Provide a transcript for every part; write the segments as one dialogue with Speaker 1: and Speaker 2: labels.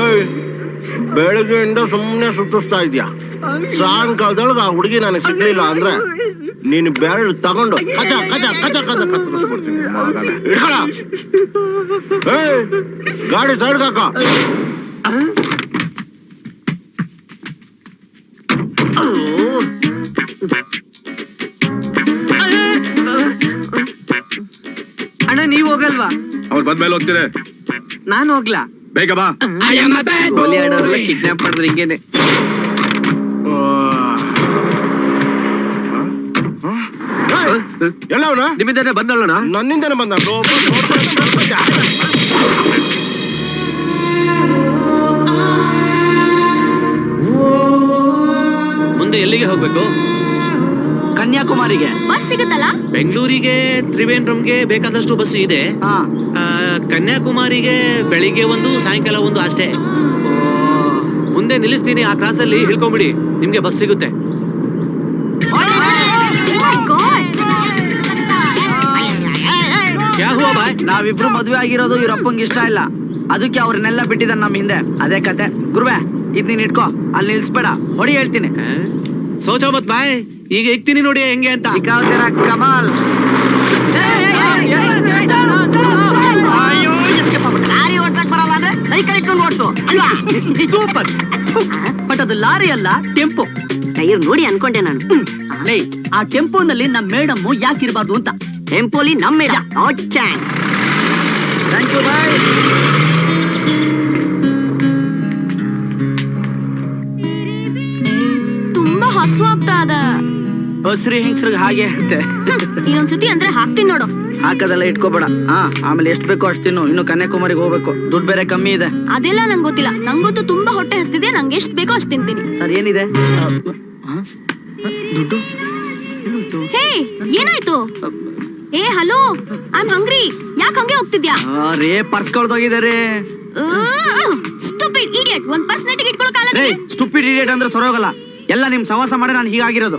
Speaker 1: ಏಯ್ ಬೆಳಗ್ಗೆಯಿಂದ ಸುಮ್ಮನೆ ಸುತ್ತಿಸ್ತಾ ಇದ್ಯಾ? ಸಾಯಂಕಾಲದೊಳಗೆ ಆ ಹುಡುಗಿ ನನಗೆ ಸಿಗ್ಲಿಲ್ಲ ಅಂದ್ರೆ ನೀನು ಬೆರಳು ತಗೊಂಡು ಕಚ ಕಚ ಕಚ ಕಚ ಕತ್ತರಿಸ್ಬಿಡ್ತೀನಿ ಮಗನೇ. ಇಡ್ಕೊಳ. ಏಯ್ ಗಾಡಿ ಸೈಡ್ ಕಾಕ
Speaker 2: ಅಣ್ಣ ನೀವ್ ಹೋಗಲ್ವಾ?
Speaker 3: ಅವ್ರು ಬಂದ್ಮೇಲೆ ಹೋಗ್ತೀನಿ
Speaker 2: ನಾನು ಹೋಗ್ಲಾ?
Speaker 3: ಬೇಗ ಬಾ
Speaker 2: ಗೋಲಿ ಆಡೋರೆಲ್ಲ ಕಿಡ್ನಾಪ್ ಮಾಡಿದ್ರೆ ಹಿಂಗೇನೆ
Speaker 1: ಎಲ್ಲವನ
Speaker 3: ನಿಮ್ಮಿಂದಾನೆ ಬಂದಲ್ಲಣ್ಣ
Speaker 1: ನನ್ನಿಂದನೇ ಬಂದ
Speaker 4: ಮುಂದೆ ಎಲ್ಲಿಗೆ ಹೋಗ್ಬೇಕು
Speaker 2: ಕನ್ಯಾಕುಮಾರಿಗೆ.
Speaker 5: ಬಸ್ ಸಿಗುತ್ತಲ್ಲ?
Speaker 4: ಬೆಂಗಳೂರಿಗೆ ತ್ರಿವೇಂದ್ರಂಗೆ ಬೇಕಾದಷ್ಟು ಬಸ್ ಇದೆ.
Speaker 2: ಹಾ.
Speaker 4: ಆ, ಕನ್ಯಾಕುಮಾರಿಗೆ ಬೆಳಿಗ್ಗೆ ಒಂದು ಸಾಯಂಕಾಲ ಒಂದು ಅಷ್ಟೇ. ಮುಂದೆ ನಿಲ್ಲಿಸ್ತೀನಿ ಆ ಕ್ರಾಸ್ ಅಲ್ಲಿ ಹಿಡ್ಕೊಂಬಿಡಿ. ನಿಮ್ಗೆ ಬಸ್ ಸಿಗುತ್ತೆ. ಹುವಾ ಬಾಯ್?
Speaker 2: ನಾವಿಬ್ರು ಮದ್ವೆ ಆಗಿರೋದು ಇವ್ರ ಅಪ್ಪಂಗೆ ಇಷ್ಟ ಇಲ್ಲ. ಅದಕ್ಕೆ ಅವ್ರನ್ನೆಲ್ಲ ಬಿಟ್ಟಿದ್ದಾನೆ ನಮ್ಮ ಹಿಂದೆ. ಅದೇ ಕತೆ. ಗುರುವೆ ಇದ್ ನೀನ್ ಇಟ್ಕೋ. ಅಲ್ಲಿ ನಿಲ್ಸ್ಬೇಡ. ಹೊಡಿ ಹೇಳ್ತೀನಿ.
Speaker 4: ಆ? ಸೋಚೋ ಮತ್ ಬಾಯ್. ಈಗ ಇಕ್ತೀನಿ ನೋಡಿ ಹೆಂಗೆ ಅಂತ
Speaker 2: ಕಮಾಲ್ ಲಾರಿ ಓಡ್ಸಕ್ ಬರಲ್ಲ ಅಂದ್ರೆ ಸೈಕಲ್ ಇಟ್ಕೊಂಡು ಓಡ್ಸು ಅಲ್ವಾ ಸೂಪರ್ ಬಟ್ ಅದು ಲಾರಿ ಅಲ್ಲ ಟೆಂಪೋ
Speaker 6: ಟೈರ್ ನೋಡಿ ಅನ್ಕೊಂಡೆ ನಾನು
Speaker 2: ಲೇ ಆ ಟೆಂಪೋನಲ್ಲಿ ನಮ್ ಮೇಡಮ್ ಯಾಕಿರ್ಬಾರ್ದು ಅಂತ
Speaker 6: ಟೆಂಪೋಲಿ ನಮ್ಮ ಮೇಡಮ್
Speaker 2: ಥ್ಯಾಂಕ್ ಯು ಬಾಯ್
Speaker 5: ತುಂಬಾ ಹಸುವಾಗ್ತಾ ಆಗ್ತಾ ಅದ
Speaker 2: ಬಸ್ರಿ ಹೆಂಗ್ಸ್ರಿಗೆ ಹಾಗೆ ಅಂತೆ.
Speaker 5: ಇನ್ನೊಂದ್ಸತಿ ಅಂದ್ರೆ ಹಾಕ್ತೀನಿ ನೋಡು.
Speaker 2: ಹಾಕದೆಲ್ಲ ಇಟ್ಕೋಬೇಡ. ಹಾ ಆಮೇಲೆ ಎಷ್ಟ್ ಬೇಕೋ ಅಷ್ಟು ತಿನ್ನು. ಇನ್ನು ಕನ್ಯಾಕುಮಾರಿಗೆ ಹೋಗ್ಬೇಕು. ದುಡ್ಡು ಬೇರೆ ಕಮ್ಮಿ ಇದೆ.
Speaker 5: ಅದೆಲ್ಲ ನಂಗೆ ಗೊತ್ತಿಲ್ಲ. ನಂಗೊತ್ತು ತುಂಬಾ ಹೊಟ್ಟೆ ಹಸ್ತಿದೆ. ನಂಗೆ ಎಷ್ಟ್ ಬೇಕೋ ಅಷ್ಟು ತಿಂತೀನಿ.
Speaker 2: ಸರ್ ಏನಿದೆ? ದುಡ್ಡು? ಎಲ್ಲೋಯ್ತು?
Speaker 5: ಹೇ ಏನಾಯ್ತು? ಏ ಹಲೋ ಐ ಆಮ್ ಹಂಗ್ರಿ ಯಾಕೆ ಹಂಗೆ ಹೋಗ್ತಿದ್ಯಾ?
Speaker 2: ಆ, ರೇ ಪರ್ಸ್ ಕಳ್ದೋಗಿದ್ದಾರೆ
Speaker 5: ಸ್ಟೂಪಿಡ್ ಇಡಿಯಟ್ ಒಂದ್ ಪರ್ಸ್ ನೆಟ್ಟಿಗೆ ಇಟ್ಕೊಳಕ್
Speaker 2: ರೇ
Speaker 5: ಆಗಲ್ಲ
Speaker 2: ಸ್ಟುಪಿಡ್ ಇಡಿಯಟ್ ಅಂದ್ರೆ ಸರೋಗಲ್ಲ. ಎಲ್ಲ ನಿಮ್ ಸವಾಸ ಮಾಡಿ ನಾನು ಹೀಗಾಗಿರೋದು.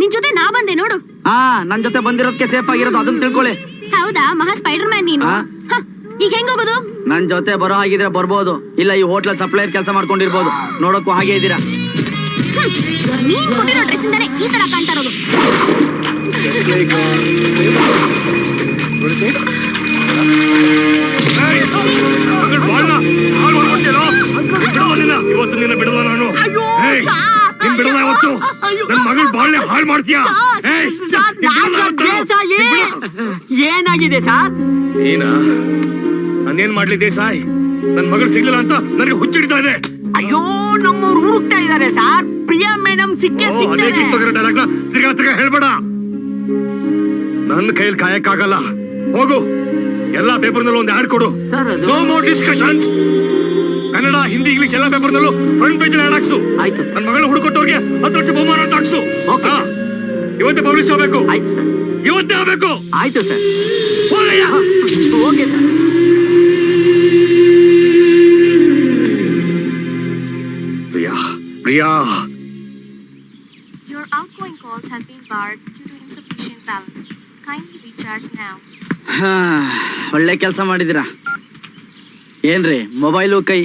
Speaker 5: ನಿನ್ ಜೊತೆ ನಾ ಬಂದೆ ನೋಡು.
Speaker 2: ಹಾ ನನ್ ಜೊತೆ ಬಂದಿರೋದಕ್ಕೆ ಸೇಫ್ ಆಗಿರೋದು ಅದನ್ನ ತಿಳ್ಕೊಳ್ಳಿ.
Speaker 5: ಹೌದಾ? ಮಹಾ ಸ್ಪೈಡರ್ ಮ್ಯಾನ್ ನೀನು?
Speaker 2: ಆ?
Speaker 5: ಹ, ಈಗ ಹೆಂಗ್ ಹೋಗೋದು?
Speaker 2: ನನ್ ಜೊತೆ ಬರೋ ಹಾಗಿದ್ರೆ ಬರ್ಬೋದು. ಇಲ್ಲ ಈ ಹೋಟ್ಲಲ್ಲಿ ಸಪ್ಲೈಯರ್ ಕೆಲಸ ಮಾಡ್ಕೊಂಡಿರ್ಬೋದು. ನೋಡಕ್ಕೂ ಹಾಗೆ ಇದ್ದೀರಾ?
Speaker 5: ಹ್ಮ್. ನೀನ್ ಕೊಟ್ಟಿರೋ ಡ್ರೆಸ್ ಇಂದಾನೆ ಈ ತರ ಕಾಣ್ತಾ ಇರೋದು.
Speaker 3: ಇವತ್ತು ನಿನ್ನ ಬಿಡಲ್ಲ ನಾನು ಏಯ್, ನಿನ್ ಬಿಡಲ್ಲ ಇವತ್ತು ನನ್ ಮಗಳು ಬಾಳೆ ಹಾಳು ಮಾಡ್ತೀಯಾ.
Speaker 2: ಏನಾಗಿದೆ ಸರ್?
Speaker 3: ನೀನಾ? ನಾನೇನ್ ಮಾಡ್ಲಿ ದೇಸಾಯ್ ನನ್ ಮಗಳು ಸಿಗ್ಲಿಲ್ಲ ಅಂತ ನನಗೆ ಹುಚ್ಚಿಡ್ತಾ ಇದೆ.
Speaker 2: ಅಯ್ಯೋ ನಮ್ಮವ್ರು ಹುಡುಕ್ತಾ ಇದ್ದಾರೆ ಸರ್. ಪ್ರಿಯಾ ಮೇಡಮ್ ಸಿಕ್ಕೇ
Speaker 3: ತಿರ್ಗಾ ಹೇಳ್ಬೇಡ. ನನ್ನ ಕೈಯಲ್ಲಿ ಕಾಯಕ್ಕಾಗಲ್ಲ. ಹೋಗು. ಎಲ್ಲಾ ಪೇಪರ್ನಲ್ಲೂ ಒಂದು ಆಡ್ ಕೊಡು. No more discussions Kannada Hindi English ಎಲ್ಲ ಪೇಪರ್ನಲ್ಲೂ ಫ್ರಂಟ್ ಪೇಜ್ ಆಡ್ ಹಾಕ್ಸು.
Speaker 2: ಆಯ್ತು
Speaker 3: ನನ್ನ ಮಗಳು ಹುಡುಕೊಟ್ಟವ್ರಿಗೆ ಹತ್ತು ಲಕ್ಷ ಬಹುಮಾನ ಅಂತ ಹಾಕ್ಸು. ಇವತ್ತೇ ಪಬ್ಲಿಷ್ ಆಗ್ಬೇಕು.
Speaker 2: ಆಯ್ತು ಸರ್.
Speaker 3: ಇವತ್ತೇ ಆಗ್ಬೇಕು.
Speaker 2: ಆಯ್ತು sir. Okay sir.
Speaker 3: Priya Priya.
Speaker 7: Your outgoing calls has been barred due to insufficient balance. Kindly recharge now.
Speaker 2: ಹಾ, ಒಳ್ಳೆ ಕೆಲಸ ಮಾಡಿದಿರಾ ಏನ್ರಿ ಮೊಬೈಲು ಕೈ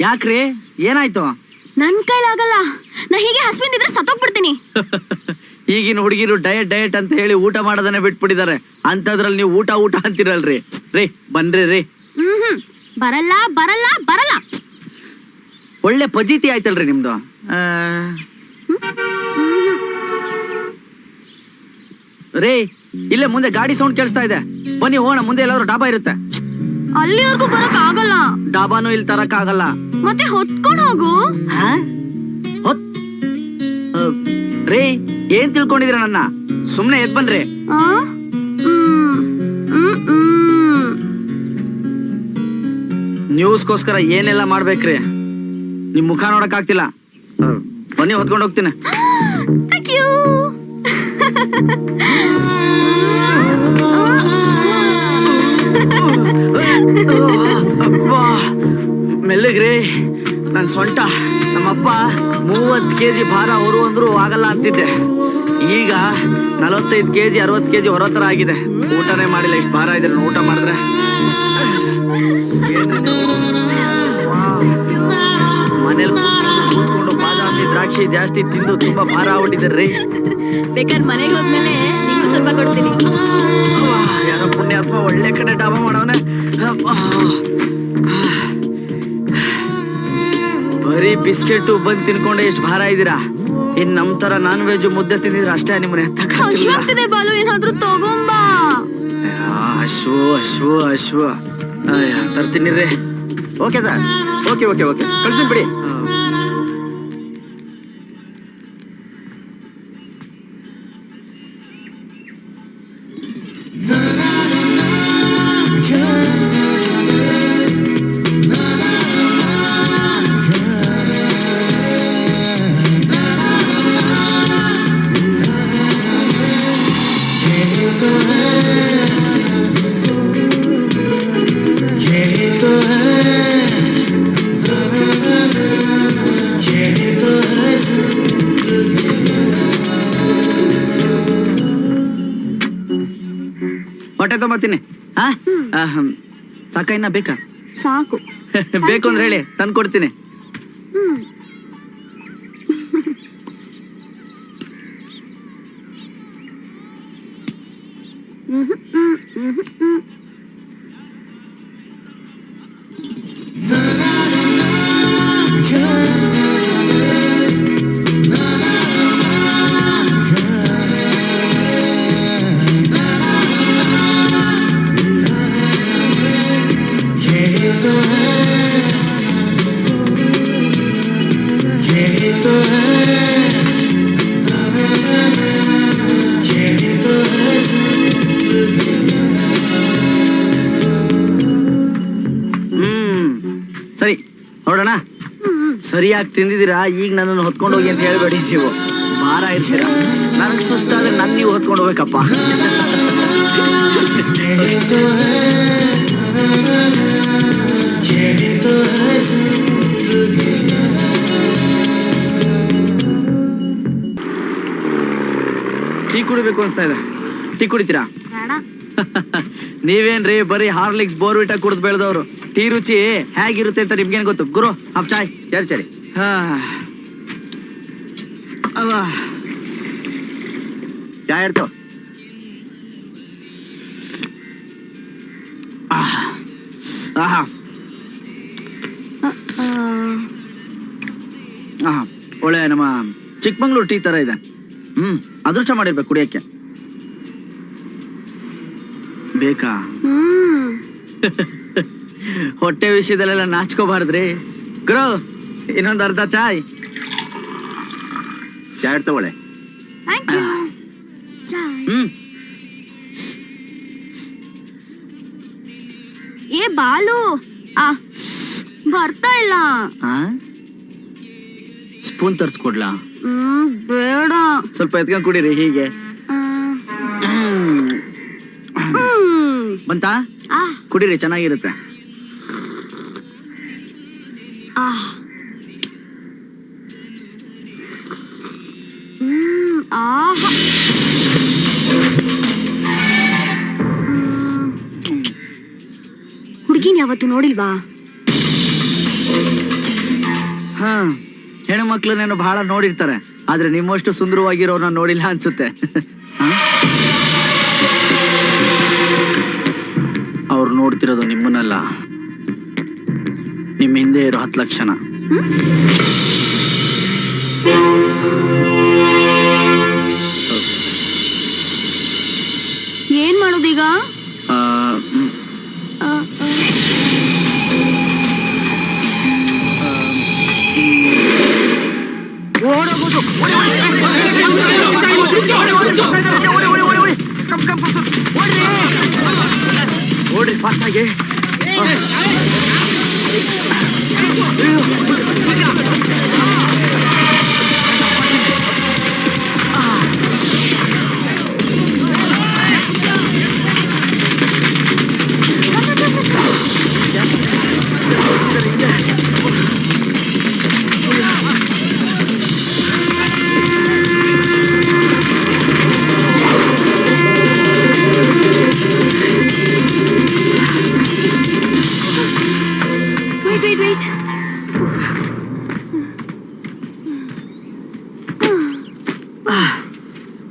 Speaker 2: ಯಾಕ್ರಿ? ಏನಾಯ್ತು?
Speaker 5: ನನ್ ಕೈಲಾಗಲ್ಲ. ನಾ ಹೀಗೆ ಹಸ್ವಿಂದಿದ್ರೆ ಸತ್ತೋಗ್ಬಿಡ್ತೀನಿ.
Speaker 2: ಈಗಿನ ಹುಡುಗಿರು ಡಯಟ್ ಡಯಟ್ ಅಂತ ಹೇಳಿ ಊಟ ಮಾಡೋದನ್ನ ಬಿಟ್ಬಿಟ್ಟಿದ್ದಾರೆ. ಅಂತದ್ರಲ್ಲಿ ನೀವು ಊಟ ಊಟ ಅಂತಿರಲ್ರಿ. ರೀ ಬನ್ರಿ ರೀ.
Speaker 5: ಹ್ಮ್ ಹ್ಮ್. ಬರಲ್ಲ ಬರಲ್ಲ ಬರಲ್ಲ.
Speaker 2: ಒಳ್ಳೆ ಪಜೀತಿ ಆಯ್ತಲ್ರಿ ನಿಮ್ದು. ಆ, ರೀ ಇಲ್ಲೇ ಮುಂದೆ ಗಾಡಿ ಸೌಂಡ್ ಕೇಳಿಸ್ತಾ ಇದೆ. ಬನ್ನಿ ಹೋಗೋಣ ಮುಂದೆ ಎಲ್ಲಾದ್ರೂ ಡಾಬಾ ಇರುತ್ತೆ.
Speaker 5: ಅಲ್ಲಿವರೆಗೂ ಬರಕ್ ಆಗಲ್ಲ.
Speaker 2: ಡಾಬಾನು ಇಲ್ಲಿ ತರಕ್ ಆಗಲ್ಲ.
Speaker 5: ಮತ್ತೆ ಹೊತ್ಕೊಂಡು ಹೋಗು.
Speaker 2: ರೇ ಏನ್ ತಿಳ್ಕೊಂಡಿದ್ರ ನನ್ನ? ಸುಮ್ನೆ ಎದ್ ಬನ್ರಿ
Speaker 5: ಆ?
Speaker 2: ನ್ಯೂಸ್ಗೋಸ್ಕರ ಏನೆಲ್ಲ ಮಾಡ್ಬೇಕ್ರಿ? ನಿಮ್ ಮುಖ ನೋಡಕ್ ಆಗ್ತಿಲ್ಲ. ಬನ್ನಿ ಹೊತ್ಕೊಂಡು ಹೋಗ್ತೀನಿ.
Speaker 5: Thank you.
Speaker 2: ಅಪ್ಪ ಮೆಲ್ಲಗ್ರಿ ನನ್ನ ಸೊಂಟ. ನಮ್ಮಪ್ಪ ಮೂವತ್ತು ಕೆ ಜಿ ಭಾರ ಹೊರು ಅಂದ್ರು ಆಗಲ್ಲ ಅಂತಿದ್ದೆ. ಈಗ ನಲವತ್ತೈದು ಕೆ ಜಿ ಅರವತ್ತು ಕೆ ಜಿ ಹೊರೋ ಆಗಿದೆ. ಊಟನೇ ಮಾಡಿಲ್ಲ ಇಷ್ಟು ಭಾರ ಇದ್ರೆ ಊಟ ಮಾಡಿದ್ರೆ. ಮನೇಲಿ ಕೂತ್ಕೊಂಡು ಬಾದಾಮಿ ದ್ರಾಕ್ಷಿ ಜಾಸ್ತಿ ತಿಂದು ತುಂಬಾ ಭಾರ ಆಗ್ಬಿಟ್ಟಿದ್ರಿ
Speaker 5: ಬೇಕಾದ್ರೆ ಮನೆಗೆ ಹೋದ್ಮೇಲೆ ಸ್ವಲ್ಪ ಕೊಡ್ತೀನಿ.
Speaker 2: ಯಾರೋ ಪುಣ್ಯಾತ್ಮ ಒಳ್ಳೆ ಕಡೆ ಡಾಬಾ ಮಾಡೋನೆ ಬರೀ ಬಿಸ್ಕೆಟ್ ಬಂದ್ ತಿನ್ಕೊಂಡೆ ಎಷ್ಟು ಭಾರ ಇದ್ದೀರಾ? ಇನ್ ನಮ್ ತರ ನಾನ್ ವೆಜ್ ಮುದ್ದೆ ತಿಂದಿದ್ರೆ ಅಷ್ಟೇ ನಿಮ್ಮನೆ.
Speaker 5: ಹಶ್ವಾಗ್ತಿದೆ ಬಾಲು ಏನಾದ್ರೂ ತಗೊಂಬಾ.
Speaker 2: ಅಶ್ವು ಅಶ್ವು ಅಯ್ಯ, ತರ್ತೀನಿ ರೀ.
Speaker 1: Okay sir. Okay okay okay. ಕಳ್ಸಿ ಬಿಡಿ.
Speaker 2: ಇನ್ನ ಬೇಕಾ?
Speaker 5: ಸಾಕು.
Speaker 2: ಬೇಕು ಅಂದ್ರೆ ಹೇಳಿ ತಂದು ಕೊಡ್ತೀನಿ.
Speaker 5: ಹ್ಮ್. ಮ್ಹೂ, ಹ್ಮ್, ಹ್ಮ್.
Speaker 2: ಹ್ಮ್. ತಿಂದಿದ್ದೀರಾ? ಈಗ ನನ್ನನ್ನು ಹೊತ್ಕೊಂಡು ಹೋಗಿ ಅಂತ ಹೇಳ್ಬೇಡಿ ನೀವು. ಭಾರ ಇರ್ತೀರಾ? ನನಗೆ ಸುಸ್ತಾದ್ರೆ ನನ್ನ ನೀವು ಹೊತ್ಕೊಂಡು ಹೋಗ್ಬೇಕಪ್ಪ. ಟೀ ಕುಡಿಬೇಕು ಅನ್ಸ್ತಾ ಇದೆ. ಟೀ ಕುಡಿತೀರಾ? ನೀವೇನ್ರಿ ಬರೀ ಹಾರ್ಲಿಕ್ಸ್ ಬೋರ್ವಿಟ ಕುಡಿದು ಬೆಳೆದವ್ರು? ಟೀ ರುಚಿ ಹೇಗಿರುತ್ತೆ ಅಂತ ನಿಮ್ಗೇನ್ ಗೊತ್ತು? ಗುರು ಅಪ್ ಚಾಯ್
Speaker 1: ಯಾರು ಸರಿ. ಚಾ
Speaker 2: ಆಹಾ. ಆಹಾ. ಒಳ್ಳೆ ನಮ್ಮ ಚಿಕ್ಕಮಂಗ್ಳೂರು ಟೀ ತರ ಇದೆ. ಹ್ಮ್ ಅದೃಷ್ಟ ಮಾಡಿರ್ಬೇಕು ಕುಡಿಯಕ್ಕೆ. ಬೇಕಾ?
Speaker 5: ಹ್ಮ್.
Speaker 2: ಹೊಟ್ಟೆ ವಿಷಯದಲ್ಲೆಲ್ಲ ನಾಚ್ಕೋಬಾರ್ದ್ರಿ. ಗುರು. ಇನ್ನೊಂದು ಅರ್ಧ ಚಾಯ್.
Speaker 1: ಚಾ ಇರ್ತವಳೆ
Speaker 5: ಥ್ಯಾಂಕ್ ಯು ಚಾಯ್.
Speaker 2: ಹ್ಮ್.
Speaker 5: ಏ ಬಾಲು ಆ ಬರ್ತಾ ಇಲ್ಲ.
Speaker 2: ಸ್ಪೂನ್ ತರ್ಸ್ಕೊಡ್ಲಾ?
Speaker 5: ಹ್ಮ್ ಬೇಡ.
Speaker 2: ಸ್ವಲ್ಪ ಎತ್ಕೊಂಡ್ ಕುಡೀರಿ ಹೀಗೆ.
Speaker 5: ಆ,
Speaker 2: ಹ್ಮ್.
Speaker 5: ಹ್ಮ್.
Speaker 2: ಬಂತಾ?
Speaker 5: ಆ,
Speaker 2: ಕುಡೀರಿ ಚೆನ್ನಾಗಿರುತ್ತೆ.
Speaker 5: ಆ. ಯಾವತ್ತು ನೋಡಿಲ್ವಾ?
Speaker 2: ಹಾ ಹೆಣ್ಣು ಮಕ್ಳನ್ನೇನು ಬಹಳ ನೋಡಿರ್ತಾರೆ ಆದ್ರೆ ನಿಮ್ಮಷ್ಟು ಸುಂದರವಾಗಿರೋರ್ನ ನೋಡಿಲ್ಲ ಅನ್ಸುತ್ತೆ. ಅವ್ರು ನೋಡ್ತಿರೋದು ನಿಮ್ಮನ್ನಲ್ಲ. ನಿಮ್ಮ ಹಿಂದೆ ಇರೋ ಹತ್ತು ಲಕ್ಷಣ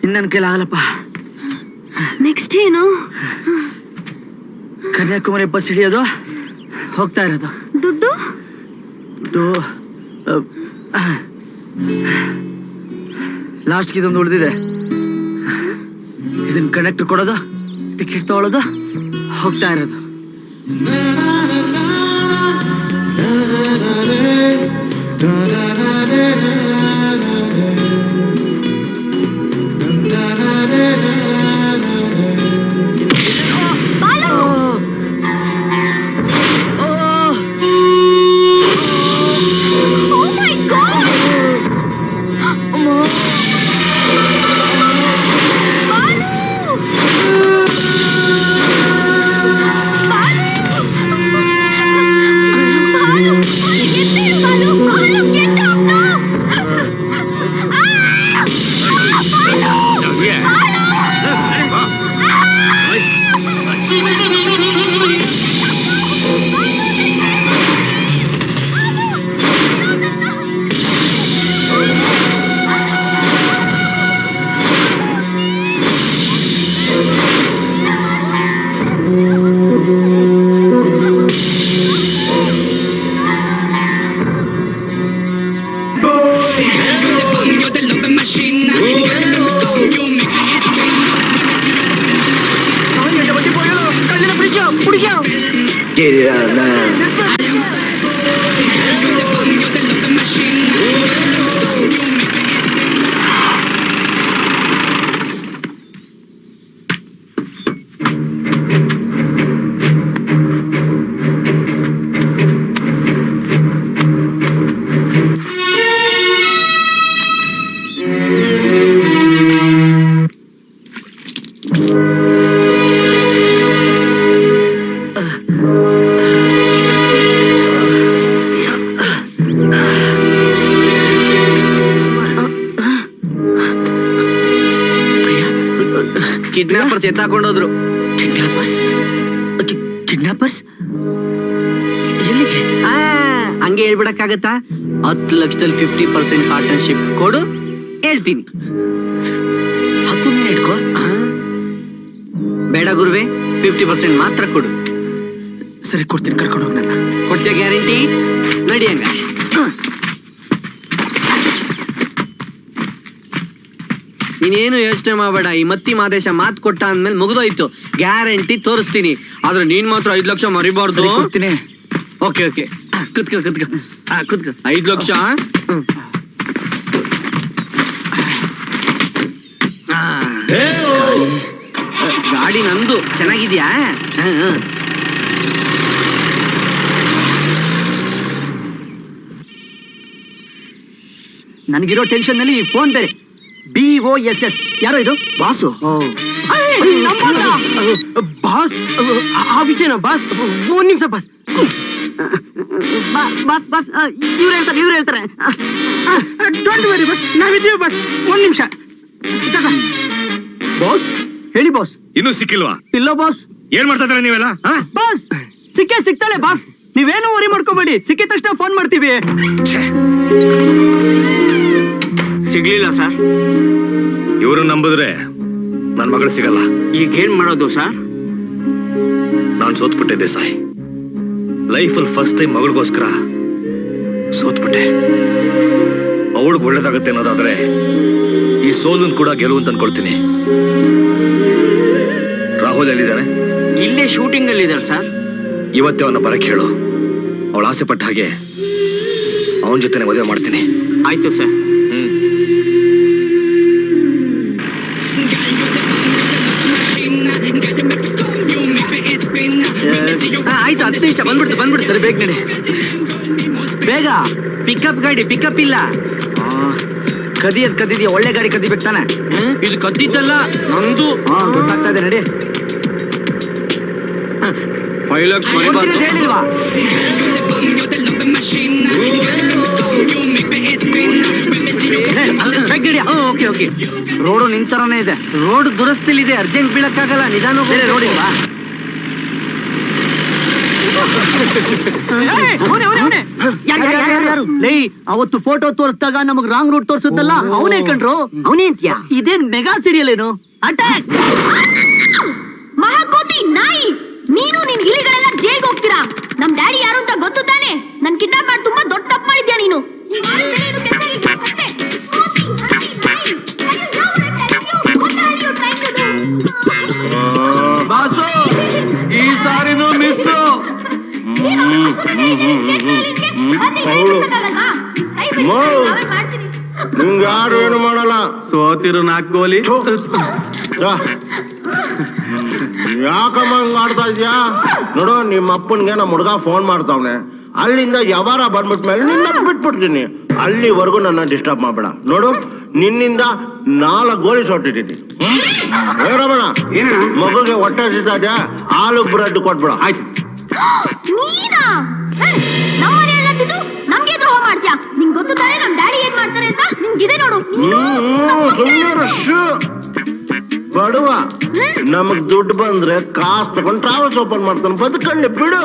Speaker 8: ನನ್ನ ಕೈಲಾಗಲ್ಲಪ್ಪ
Speaker 5: ನೆಕ್ಸ್ಟ್ ಏನು
Speaker 8: ಕನ್ಯಾಕುಮಾರಿ ಬಸ್ ಹಿಡಿಯೋದು ಹೋಗ್ತಾ ಇರೋದು
Speaker 5: ದುಡ್ಡು
Speaker 8: ಲಾಸ್ಟ್ ಲಾಸ್ಟ್ಗೆ ಇದೊಂದು ಉಳಿದಿದೆ ಇದನ್ನ ಕಂಡಕ್ಟರ್ ಕೊಡೋದು ಟಿಕೆಟ್ ತಗೊಳ್ಳೋದು ಹೋಗ್ತಾ ಇರೋದು ಕಿಡ್ನಾಪರ್ಸ್? ಎತ್ತಾಕೊಂಡೋದ್ರು ಕಿಡ್ನಾಪರ್ಸ್? ಕಿಡ್ನಾಪರ್ಸ್ ಎಲ್ಲಿಗೆ? ಆ, ಹಂಗೆ ಹೇಳ್ಬಿಡಕ್ಕಾಗತ್ತಾ? ಹತ್ತು ಲಕ್ಷದಲ್ಲಿ ಫಿಫ್ಟಿ ಪರ್ಸೆಂಟ್ ಪಾರ್ಟ್ನರ್ಶಿಪ್ ಕೊಡು ಹೇಳ್ತೀನಿ. ಹತ್ತು ಇಟ್ಕೋ ಬೇಡ ಗುರುವೆ ಫಿಫ್ಟಿ ಪರ್ಸೆಂಟ್ ಮಾತ್ರ ಕೊಡು. ಸರಿ ಕೊಡ್ತೀನಿ ಕರ್ಕೊಂಡು ಹೋಗ್ನಲ್ಲ ಕೊಡ್ತೀಯ ಗ್ಯಾರಂಟಿ ನಡಿ ಹಂಗ ಯೋಚನೆ ಮಾಡಬೇಡ ಈ ಮತ್ತಿ ಮಾದೇಶ ಮಾತ್ ಕೊಟ್ಟ ಅಂದ್ಮೇಲೆ ಮುಗಿದೋಯ್ತು. ಗ್ಯಾರಂಟಿ ತೋರಿಸ್ತೀನಿ. ಆದ್ರೆ ನೀನ್ ಮಾತ್ರ ಐದ್ ಲಕ್ಷ ಮರಿಬಾರ್ದು. ಕೊಡ್ತೀನಿ. Okay okay. ಕುತ್ಕೋ ಕುತ್ಕೋ. ಆ, ಕುತ್ಕೋ. ಐದ್ ಲಕ್ಷ. ಆ. ಗಾಡಿ ನಂದು. ಚೆನ್ನಾಗಿದ್ಯಾ. ನನಗಿರೋ ಟೆನ್ಷನ್ನಲ್ಲಿ ಫೋನ್ ಬೇರೆ. ಬಿ ಓ ಎಸ್ ಎಸ್ ಯಾರೋ ಇದು? ಬಾಸು. ಬಾಸ್. ಆಫೀಸೇನ ಬಾಸ್? ಒಂದ್ ನಿಮಿಷ ಬಾಸ್.
Speaker 6: ಬಾಸ್ ಬಾಸ್ ಇವ್ರು ಹೇಳ್ತಾರೆ ಇವ್ರು ಹೇಳ್ತಾರೆ.
Speaker 8: Don't worry boss. ನಾವಿದ್ದೀವಿ ಬಾಸ್. ಒಂದ್ ನಿಮಿಷ. ಬಾಸ್ ಹೇಳಿ ಬಾಸ್.
Speaker 3: ಇನ್ನೂ ಸಿಕ್ಕಿಲ್ವಾ?
Speaker 8: ಇಲ್ಲ ಬಾಸ್.
Speaker 3: ಏನ್ ಮಾಡ್ತಾ ಇದಾರೆ ನೀವೆಲ್ಲ? ಆ?
Speaker 8: ಬಾಸ್ ಸಿಕ್ಕೇ ಸಿಕ್ತಾಳೆ ಬಾಸ್. ನೀವೇನು ವರಿ ಮಾಡ್ಕೋಬೇಡಿ. ಸಿಕ್ಕಿದ ತಕ್ಷಣ ಫೋನ್ ಮಾಡ್ತೀವಿ. ಸಿಗ್ಲಿಲ್ಲ ಸರ್.
Speaker 3: ಇವರು ನಂಬಿದ್ರೆ ನನ್ನ ಮಗಳು ಸಿಗಲ್ಲ.
Speaker 8: ಈಗ ಏನ್ ಮಾಡೋದು ಸರ್?
Speaker 3: ನಾನು ಸೋತ್ಬಿಟ್ಟೆ ದೇಸಾಯಿ ಲೈಫಲ್ಲಿ ಫಸ್ಟ್ ಟೈಮ್ ಮಗಳಿಗೋಸ್ಕರ ಸೋತ್ಬಿಟ್ಟೆ. ಅವಳಿಗೆ ಒಳ್ಳೇದಾಗತ್ತೆ ಅನ್ನೋದಾದ್ರೆ ಈ ಸೋಲನ್ ಕೂಡ ಗೆಲುವು ಅಂತ ಅನ್ಕೊಳ್ತೀನಿ. ರಾಹುಲ್ ಎಲ್ಲಿದ್ದಾನೆ
Speaker 8: ಇಲ್ಲೇ ಶೂಟಿಂಗ್ ಅಲ್ಲಿ ಇದಾರೆ ಸರ್.
Speaker 3: ಇವತ್ತೇ ಅವನ ಬರಕ್ಕೆ ಹೇಳು. ಅವಳ ಆಸೆ ಪಟ್ಟ ಹಾಗೆ ಅವನ ಜೊತೆ ಮದುವೆ ಮಾಡ್ತೀನಿ.
Speaker 8: ಆಯ್ತು ಸರ್. ಹತ್ತು ನಿಮಿಷ ಬಂದ್ಬಿಡ್ತು ಬಂದ್ಬಿಡ್ತು ಸರಿ ಬೇಗ ನಡಿ. ಬೇಗ ಪಿಕಪ್ ಗಾಡಿ ಪಿಕಪ್ ಇಲ್ಲ. ಕದಿಯದ್ ಕದಿದ್ಯಾ ಒಳ್ಳೆ ಗಾಡಿ ಕದಿಬೇಕು ತಾನೆ? ಇದು ಕದ್ದಿದ್ದಲ್ಲ ನಂದು. ಗೊತ್ತಾಗ್ತಾ ಇದೆ ನಡಿ. ಹೇಳಿಲ್ವಾ? Okay okay. ರೋಡು ನಿಂತರನೇ ಇದೆ. ರೋಡ್ ದುರಸ್ತಿಲಿದೆ ಅರ್ಜೆಂಟ್ ಬೀಳಕ್ಕಾಗಲ್ಲ ನಿಧಾನ ಬೇರೆ ರೋಡ್ ಇಲ್ವಾ
Speaker 6: ಯಾರು ಯಾರು ಯಾರು ಯಾರು ಲೇ ಅವತ್ತು ಫೋಟೋ ತೋರಿಸಿದಾಗ ನಮಗ್ ರಾಂಗ್ ರೂಟ್ ತೋರಿಸುತ್ತಲ್ಲ? ಅವನೇ ಕಂಡ್ರು? ಅವನೇ ಅಂತ್ಯಾ? ಇದೇನ್ ಮೆಗಾ ಸೀರಿಯಲ್ ಏನು? ಅಟ್ಯಾಕ್
Speaker 5: ಮಹಾಕೋತಿ ನಾಯಿ! ನೀನು ನಿನ್ ಇಲಿಗಳೆಲ್ಲ ಜೇಗ್ ಹೋಗ್ತೀರಾ? ನಮ್ ಡ್ಯಾಡಿ ಯಾರು ಅಂತ ಗೊತ್ತು ತಾನೆ? ನನ್ ಕಿಡ್ನಾಪ್ ಮಾಡಿ ತುಂಬಾ ದೊಡ್ಡ ತಪ್ಪು ಮಾಡಿದ್ಯಾ ನೀನು?
Speaker 1: ನಿಂಗೆ ಯಾರು ಏನು ಮಾಡಲ್ಲ
Speaker 2: ಸೋತಿರು ನಾಲ್ಕು ಗೋಲಿ.
Speaker 1: ಯಾಕಮ್ಮ ಹಂಗ ಆಡ್ತಾ ಇದ್ಯಾ? ನೋಡು ನಿಮ್ಮ ಅಪ್ಪನ್ಗೆ ನಮ್ಮ ಹುಡುಗ ಫೋನ್ ಮಾಡ್ತಾವ್ನೆ. ಅಲ್ಲಿಂದ ಯಾವಾರ ಬಂದ್ಬಿಟ್ಮೇಲೆ ನಿನ್ನ ಬಿಟ್ಬಿಡ್ತೀನಿ. ಅಲ್ಲಿವರೆಗೂ ನನ್ನ ಡಿಸ್ಟರ್ಬ್ ಮಾಡಬೇಡ. ನೋಡು ನಿನ್ನಿಂದ ನಾಲ್ಕು ಗೋಲಿ ಸೊಟ್ಟಿದ್ದೀನಿ ರಮಣ ಮಗುಗೆ ಹೊಟ್ಟೆ ಹಾಲು ಬ್ರೆಡ್ ಕೊಟ್ಬಿಡ. ಆಯ್ತು.
Speaker 5: ನೀನಾ? ನಮ್ಮ ಮನೆಯಲ್ಲಿದ್ದು ನಮ್ಗೆ ದ್ರೋಹ ಮಾಡ್ತೀಯಾ? ನಿಂಗ್ ಗೊತ್ತು ತಾನೆ ನಮ್ ಡ್ಯಾಡಿ ಏನ್ ಮಾಡ್ತಾರೆ ಅಂತ? ನಿಮ್ಗಿದೆ ನೋಡು.
Speaker 1: ಬಡವ ನಮಗ್ ದುಡ್ಡು ಬಂದ್ರೆ ಕಾಸ್ ತಗೊಂಡ್ ಟ್ರಾವೆಲ್ಸ್ ಓಪನ್ ಮಾಡ್ತಾನೆ. ಬದುಕಳ್ಳಿ ಬಿಡು.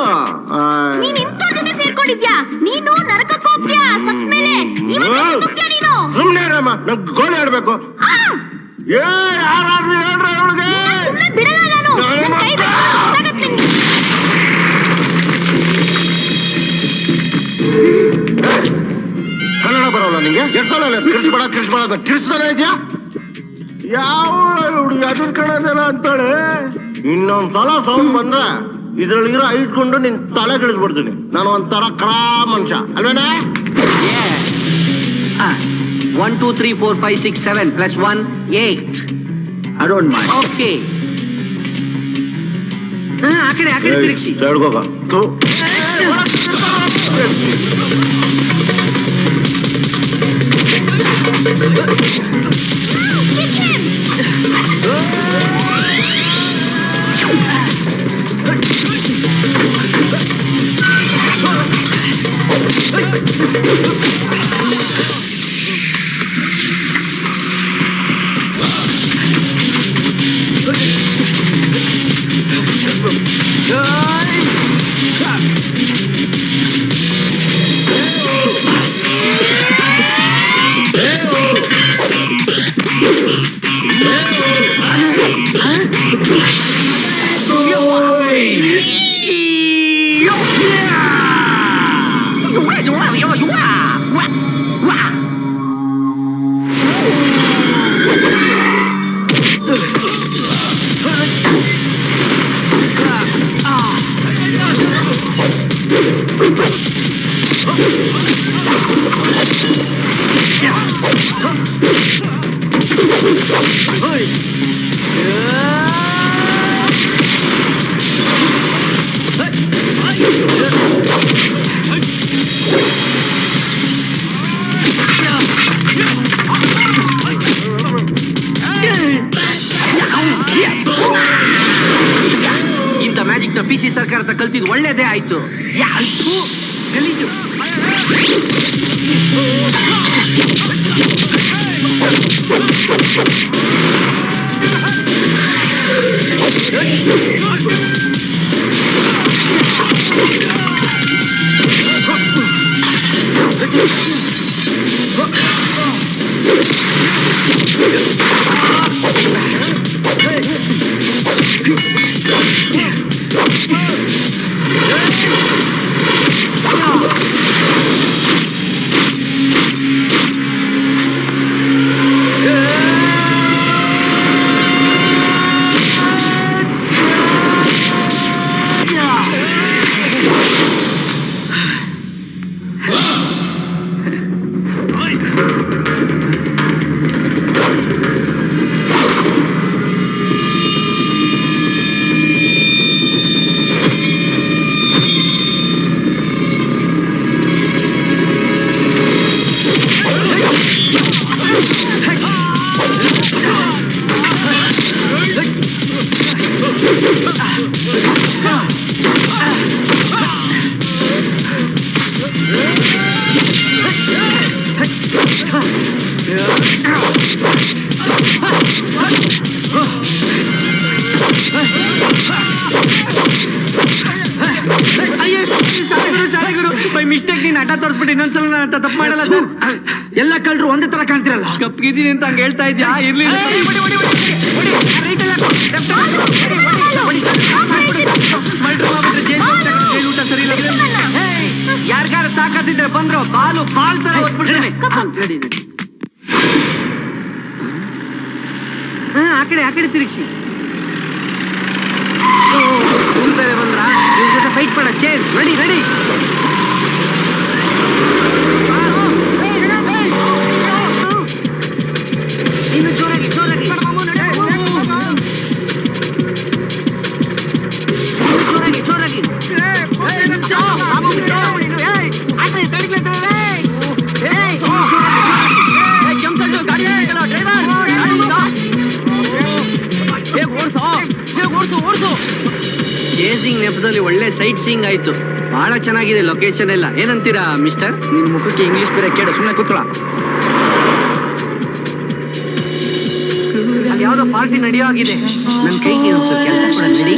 Speaker 5: ನೀನ್ ಇಂಥವ್ರ ಜೊತೆ ಸೇರ್ಕೊಂಡಿದ್ಯಾ? ನೀನು ನರಕಕ್ಕೆ ಹೋಗ್ತೀಯಾ? ಸತ್ ಮೇಲೆ ನೀನು?
Speaker 1: ಸುಮ್ನೆ ರಮ್ಮ ನಂಗ್ ಗೋಲಿ ಆಡ್ಬೇಕು! ಏ ಯಾರಾದ್ರೂ ಹೇಳ್ರ ಅವಳಿಗೆ.
Speaker 5: ಸುಮ್ನೆ ಬಿಡಲ್ಲ ನಾನು.
Speaker 1: ಕನ್ನಡ ಬರೋಲ್ಲ ನಿಂಗೆ? ಎರಡ್ ಸಲ ಕಿರ್ಸ್ಬೇಡ ಕಿರ್ಸ್ಬೇಡ ಅಂತ. ಕಿರ್ಚ್ತಾನೆ ಇದ್ಯಾ? ಯಾವ ಹುಡುಗಿ ಅದನ್ ಕಣದಲ್ಲ ಅಂತಾಳೆ? ಇನ್ನೊಂದ್ ಸಲ ಸೌಂಡ್ ಬಂದ್ರೆ ಇದ್ರಲ್ಲಿರೋ ಇಟ್ಕೊಂಡು ನಿನ್ ತಲೆ ಗಿಳಿಸ್ಬಿಡ್ತೀನಿ. ನಾನು ಒಂಥರ ಕ್ರಾ ಮನುಷ್ಯ. ಏ
Speaker 2: one two three four five six seven plus one eight
Speaker 6: I don't my
Speaker 2: okay ಆ ಕಡೆ ಆ ಕಡೆ ತಿರುಗಿಸಿ.
Speaker 1: ಹೇಳ್ಕೋಗ
Speaker 2: ಇಂಥ huh? ಬಿ ಸಿ ಸರ್ಕಾರ ಅಂತ ಕಲ್ತಿದ್ ಒಳ್ಳೇದೇ ಆಯ್ತು. ಗಲೀಜು.
Speaker 8: ಕಪ್ಪಿಗಿದ್ದೀನಿ ಅಂತ ಹಂಗ ಹೇಳ್ತಾ ಇದ್ಯಾ? ಇರ್ಲಿ ಯಾರ್ಗಾರ ತಾಕತ್ತಿದ್ರೆ ಬಂದ್ರು ಬಾಲು ಬಾಲ್ ತರ ಹೊತ್ಬಿಡ್ತೇನೆ. ನಡಿ ನಡಿ. ಹಾ ಆ ಕಡೆ ಆ ಕಡೆ ತಿರುಗಿಸಿ. ಬೇರೆ ಬಂದ್ರ? ಇವ್ರ ಜೊತೆ ಫೈಟ್ ಮಾಡ ಚೇಸ್ ರೆಡಿ ರೆಡಿ ಚೇಸಿಂಗ್ ನೆಪದಲ್ಲಿ ಒಳ್ಳೆ ಸೈಟ್ ಸೀಯಿಂಗ್ ಆಯ್ತು. ಬಹಳ ಚೆನ್ನಾಗಿದೆ ಲೊಕೇಶನ್ ಎಲ್ಲ. ಏನಂತೀರಾ ಮಿಸ್ಟರ್
Speaker 2: ನಿನ್ ಮುಖಕ್ಕೆ ಇಂಗ್ಲಿಷ್ ಬೇರೆ ಕೇಳು. ಸುಮ್ಮನೆ ಕೂತ್ಕೊಳ
Speaker 8: ಯಾವ್ದೋ ಪಾರ್ಟಿ ನಡೆಯೋ ಆಗಿದೆ.
Speaker 2: ನನ್ ಕೈಗೆ ಒಂದ್ಸಲ ಸ್ವಲ್ಪ ಕೆಲಸ ಕೊಡ ನಡಿ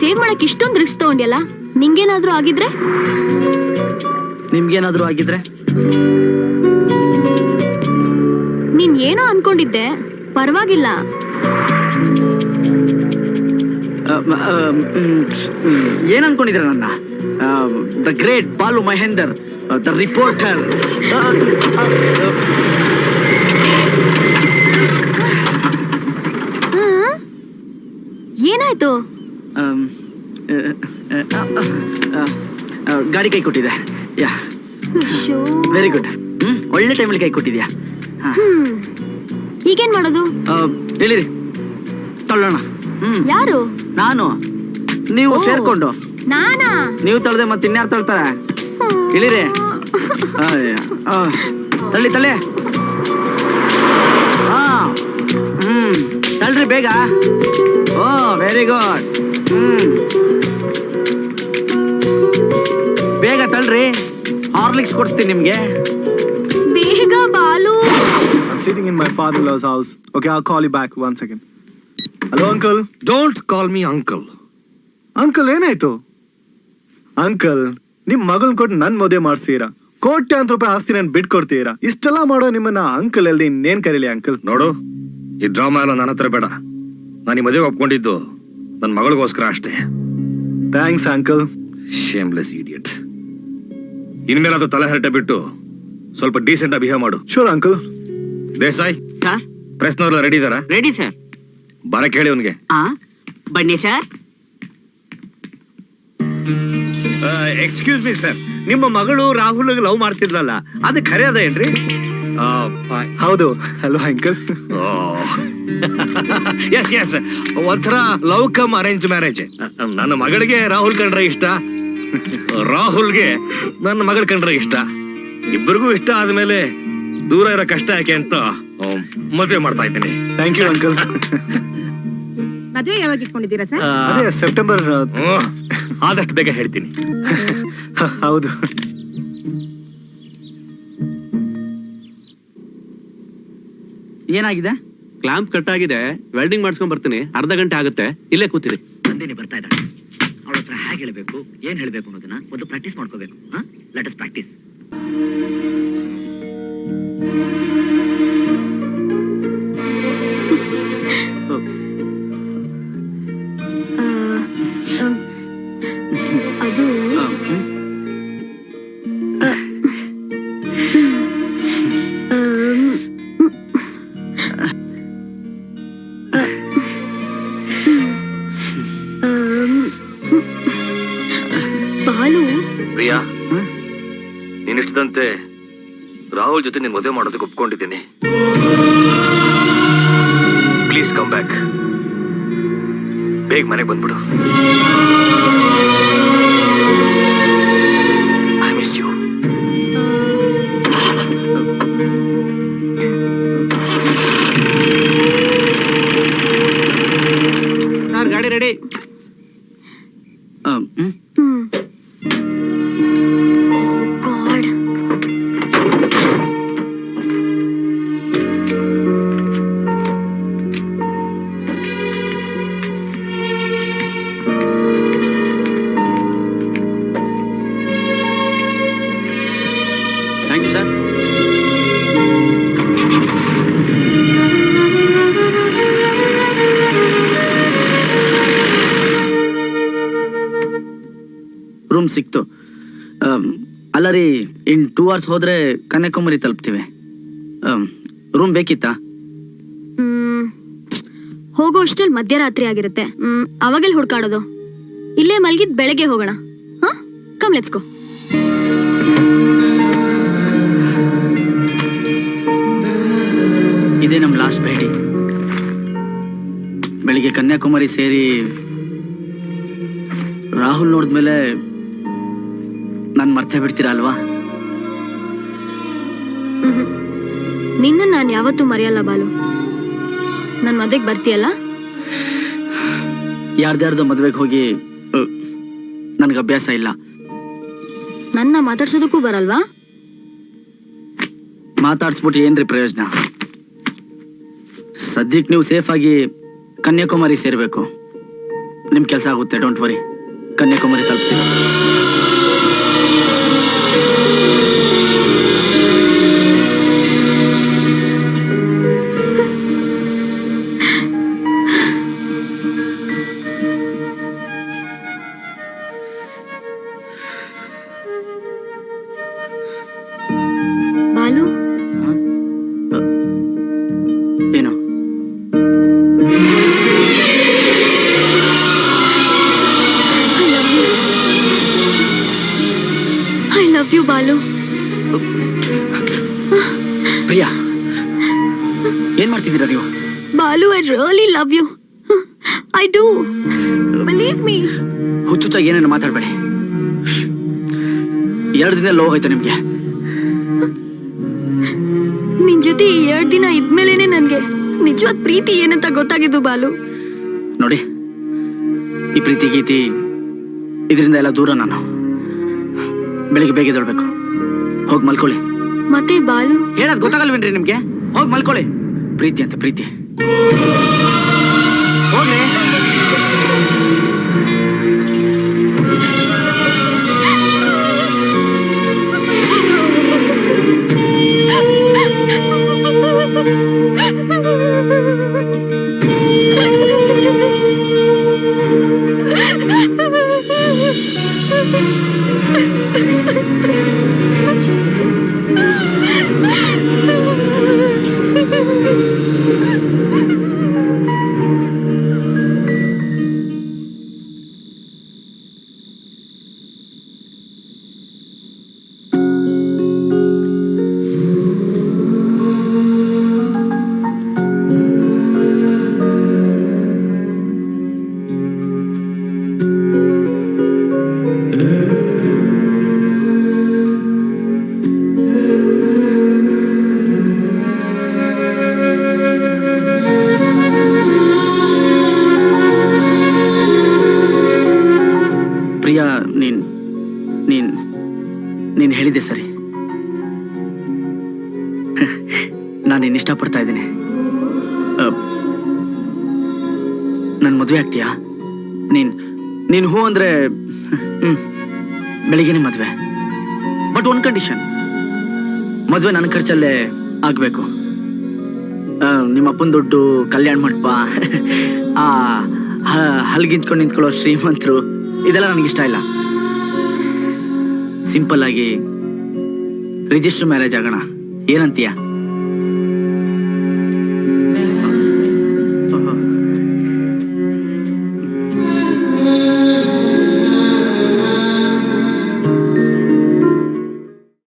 Speaker 5: ಸೇವ್ ಮಾಡಕ್ ಇಷ್ಟೊಂದು ರಿಸ್ಕ್ ತಗೊಂಡ್ಯಲ್ಲ? ನಿಂಗೇನಾದ್ರೂ ಆಗಿದ್ರೆ?
Speaker 2: ನಿಮ್ಗೇನಾದ್ರೂ ಆಗಿದ್ರೆ?
Speaker 5: ನೀನ್ ಏನೋ ಅನ್ಕೊಂಡಿದ್ದೆ. ಪರವಾಗಿಲ್ಲ.
Speaker 2: ಮ್, ಮ್, ಏನ್ ಅನ್ಕೊಂಡಿದ್ರ ನನ್ನ? The great Balu Mahender the reporter. ಕೈ ಕೊಟ್ಟಿದೆ. ಯಾ. ವೆರಿ ಗುಡ್ ಹ್ಮ್ ಒಳ್ಳೆ ಟೈಮಲ್ಲಿ ಕೈ ಕೊಟ್ಟಿದ್ಯಾ?
Speaker 5: ಈಗೇನ್ ಮಾಡೋದು?
Speaker 2: ಹೇಳಿರಿ. ತಳ್ಳೋಣ. ಹ್ಮ್.
Speaker 5: ಯಾರು?
Speaker 2: ನಾನು. ನೀವು. ಸೇರ್ಕೊಂಡು.
Speaker 5: ನಾನಾ?
Speaker 2: ನೀವು ತಳ್ದೆ ಮತ್ತೆ ಇನ್ಯಾರು ತಳ್ತಾರೆ? ಹೇಳಿರಿ. ಆ, ತಳ್ಳಿ ತಳ್ಳಿ. ಹಾ. ಹ್ಮ್. ತಳ್ರಿ ಬೇಗ. ಓ ವೆರಿ ಗುಡ್ ಹ್ಮ್. ತಳ್ರಿ ಹಾರ್ಲಿಕ್ಸ್ ಕೊಡಿಸ್ತೀನಿ ನಿಮ್ಗೆ.
Speaker 5: ಬೇಗ Balu.
Speaker 9: I'm sitting in my father-in-law's house. Okay, I'll call you back one second. Hello, uncle.
Speaker 3: Don't call me uncle
Speaker 9: uncle ಏನಾಯ್ತು? ಅಂಕಲ್ ನಿಮ್ ಮಗಳ್ ಕೊಟ್ಟು ನನ್ ಮದುವೆ ಮಾಡ್ತೀರಾ ಕೋಟ್ಯಾಂತರ ರೂಪಾಯಿ ಆಸ್ತಿ ನಾನು ಬಿಟ್ಕೊಡ್ತೀರಾ ಇಷ್ಟೆಲ್ಲ ಮಾಡೋ ನಿಮ್ಮನ್ನ ಅಂಕಲ್ ಅಲ್ದೆ ಇನ್ನೇನ್ ಕರೀಲಿ ಅಂಕಲ್
Speaker 3: ನೋಡು ಈ ಡ್ರಾಮಾ ಎಲ್ಲ ನನ್ನ ಹತ್ರ ಬೇಡ. ನಾನು ಈ ಮದುವೆ ಒಪ್ಕೊಂಡಿದ್ದು ನನ್ನ ಮಗಳಿಗೋಸ್ಕರ ಅಷ್ಟೇ.
Speaker 9: ಥ್ಯಾಂಕ್ಸ್ ಅಂಕಲ್
Speaker 3: ಶೇಮ್ಲೆಸ್ ಇಡಿಯಟ್ ಇನ್ಮೇಲೆ ಅದು ತಲೆ ಹರಟೆ ಬಿಟ್ಟು ಸ್ವಲ್ಪ ಡೀಸೆಂಟ್ ಆಗಿ ಬಿಹೇವ್ ಮಾಡು.
Speaker 9: ಶೋರ್ ಅಂಕಲ್
Speaker 3: ದೇಸಾಯ್
Speaker 2: ಸರ್
Speaker 3: ಪ್ರೆಸ್ನವ್ರೆಲ್ಲ ರೆಡಿ ಇದಾರಾ
Speaker 2: ರೆಡಿ ಸರ್
Speaker 3: ಬರ ಕೇಳಿ ಅವನಿಗೆ.
Speaker 2: ಆ ಬನ್ನಿ ಸರ್
Speaker 10: ಎಕ್ಸ್ಕ್ಯೂಸ್ ಮೀ ಸರ್ ನಿಮ್ಮ ಮಗಳು ರಾಹುಲ್ ಲವ್ ಮಾಡ್ತಿದ್ಲಲ್ಲ ಅದು ಖರೆ ಅದ ಏನ್ರಿ?
Speaker 9: ಹೌದು. ಹಲೋ ಅಂಕಲ್
Speaker 3: ಎಸ್ ಎಸ್ ಒಂಥರ ಲವ್ ಕಮ್ ಅರೇಂಜ್ ಮ್ಯಾರೇಜ್ ನನ್ನ ಮಗಳಿಗೆ ರಾಹುಲ್ ಕಂಡ್ರೆ ಇಷ್ಟ. ರಾಹುಲ್ಗೆ ನನ್ನ ಮಗಳ ಕಂಡ್ರೆ ಇಷ್ಟ. ಇಬ್ಬರಿಗೂ ಇಷ್ಟ ಆದ್ಮೇಲೆ ದೂರ ಇರೋ ಕಷ್ಟ ಯಾಕೆ ಅಂತ ಮದುವೆ ಮಾಡ್ತಾ ಇದ್ದೀನಿ.
Speaker 9: ಥ್ಯಾಂಕ್ ಯು ಅಂಕಲ್
Speaker 11: ಮದುವೆ ಯಾವಾಗ ಇಟ್ಕೊಂಡಿದ್ದೀರಾ ಸರ್?
Speaker 9: ಅದೇ ಸೆಪ್ಟೆಂಬರ್
Speaker 3: ಆದಷ್ಟು ಬೇಗ ಹೇಳ್ತೀನಿ.
Speaker 9: ಹೌದು.
Speaker 2: ಏನಾಗಿದೆ?
Speaker 4: ಕ್ಲಾಂಪ್ ಕಟ್ ಆಗಿದೆ. ವೆಲ್ಡಿಂಗ್ ಮಾಡ್ಸ್ಕೊಂಡ್ ಬರ್ತೀನಿ. ಅರ್ಧ ಗಂಟೆ ಆಗುತ್ತೆ. ಇಲ್ಲೇ ಕೂತಿರಿ.
Speaker 2: ನಂದಿನಿ ಬರ್ತಾ ಇದ್ದಾಳೆ. ಹತ್ರ ಹೇಗೆ ಹೇಳ್ಬೇಕು ಏನ್ ಹೇಳಬೇಕು ಅನ್ನೋದನ್ನ ಒಂದು ಪ್ರಾಕ್ಟೀಸ್ ಮಾಡ್ಕೋಬೇಕು ಲೆಟ್ ಅಸ್ ಪ್ರಾಕ್ಟೀಸ್
Speaker 3: ಬೇಗ ಮನೆಗೆ ಬಂದ್ಬಿಡು. ಐ ಮಿಸ್ ಯು
Speaker 4: ಗಾಡಿ ರೆಡಿ
Speaker 2: ಟೂ ಅವರ್ಸ್ ಹೋದ್ರೆ ಕನ್ಯಾಕುಮಾರಿ ತಲುಪ್ತೀವಿ. ರೂಮ್ ಬೇಕಿತ್ತಾ?
Speaker 5: ಹೋಗೋ ಅಷ್ಟ್ರಲ್ಲಿ ಮಧ್ಯರಾತ್ರಿ ಆಗಿರುತ್ತೆ. ಹ್ಮ್ ಅವಾಗೆಲ್ಲ ಹುಡ್ಕಾಡೋದು. ಇಲ್ಲೇ ಮಲಗಿದ್ ಬೆಳಗ್ಗೆ ಹೋಗೋಣ. ಹಾ? ಕಮ್ ಲೆಟ್ಸ್ ಗೋ
Speaker 2: ಇದೇ ನಮ್ಮ ಲಾಸ್ಟ್ ಭೇಟಿ. ಬೆಳಿಗ್ಗೆ ಕನ್ಯಾಕುಮಾರಿ ಸೇರಿ ರಾಹುಲ್ ನೋಡಿದ್ಮೇಲೆ ನಾನು ಮರ್ತೇ ಬಿಡ್ತೀರಾ ಅಲ್ವಾ?
Speaker 5: ನಿನ್ನ ನಾನು ಯಾವತ್ತೂ ಮರೆಯಲ್ಲ ಬಾಲು. ನನ್ನ ಮದುವೆಗೆ ಬರ್ತೀಯಲ್ಲ?
Speaker 2: ಯಾರ್ದಾರ್ದು ಮದುವೆಗೆ ಹೋಗಿ ನನಗೆ ಅಭ್ಯಾಸ ಇಲ್ಲ.
Speaker 5: ನನ್ನ ಮಾತಾಡ್ಸೋದಕ್ಕೂ ಬರಲ್ವಾ?
Speaker 2: ಮಾತಾಡ್ಸ್ಬಿಟ್ಟು ಏನ್ರಿ ಪ್ರಯೋಜನ? ಸದ್ಯಕ್ಕೆ ನೀವು ಸೇಫ್ ಆಗಿ ಕನ್ಯಾಕುಮಾರಿ ಸೇರ್ಬೇಕು. ನಿಮ್ ಕೆಲಸ ಆಗುತ್ತೆ ಡೋಂಟ್ ವರಿ ಕನ್ಯಾಕುಮಾರಿ ತಲುಪ್ತೀವಿ ಎರಡು ದಿನ ಲೋ ಹೋಯ್ತು ನಿಮ್ಗೆ.
Speaker 5: ನಿನ್ ಜೊತೆ ಈ ಎರಡ್ ದಿನ ಇದ್ಮೇಲೆನೆ ನನ್ಗೆ ನಿಜವಾದ ಪ್ರೀತಿ ಏನಂತ ಗೊತ್ತಾಗಿದ್ದು ಬಾಲು.
Speaker 2: ನೋಡಿ ಈ ಪ್ರೀತಿ ಗೀತಿ ಇದರಿಂದ ಎಲ್ಲ ದೂರ ನಾನು. ಬೆಳಿಗ್ಗೆ ಬೇಗ ದೊಡ್ಬೇಕು ಹೋಗಿ ಮಲ್ಕೊಳ್ಳಿ.
Speaker 5: ಮತ್ತೆ ಬಾಲು?
Speaker 2: ಹೇಳೋದು ಗೊತ್ತಾಗಲ್ವೇನ್ರಿ ನಿಮ್ಗೆ? ಹೋಗಿ ಮಲ್ಕೊಳ್ಳಿ. ಪ್ರೀತಿ ಅಂತ ಪ್ರೀತಿ. ಹೇಳಿದೆ ಸರಿ. ನಾನು ನಿನ್ನ ಇಷ್ಟಪಡ್ತಾ ಇದ್ದೀನಿ. ನನ್ನ ಮದುವೆ ಆಗ್ತೀಯಾ? ನೀನ್, ನೀನು ಹೂ ಅಂದ್ರೆ ಬೆಳಿಗ್ಗೆನೆ ಮದುವೆ. ಬಟ್ ಒನ್ ಕಂಡೀಷನ್ ಮದುವೆ ನನ್ನ ಖರ್ಚಲ್ಲೇ ಆಗಬೇಕು. ನಿಮ್ಮಪ್ಪನ ದುಡ್ಡು, ಕಲ್ಯಾಣ ಮಂಟಪ, ಆ ಹಲ್ಗಿಂಚ್ಕೊಂಡು ನಿಂತ್ಕೊಳ್ಳೋ ಶ್ರೀಮಂತರು, ಇದೆಲ್ಲ ನನಗಿಷ್ಟ ಇಲ್ಲ. ಸಿಂಪಲ್ ಆಗಿ ರಿಜಿಸ್ಟರ್ ಮ್ಯಾರೇಜ್ ಆಗೋಣ. ಏನಂತೀಯ?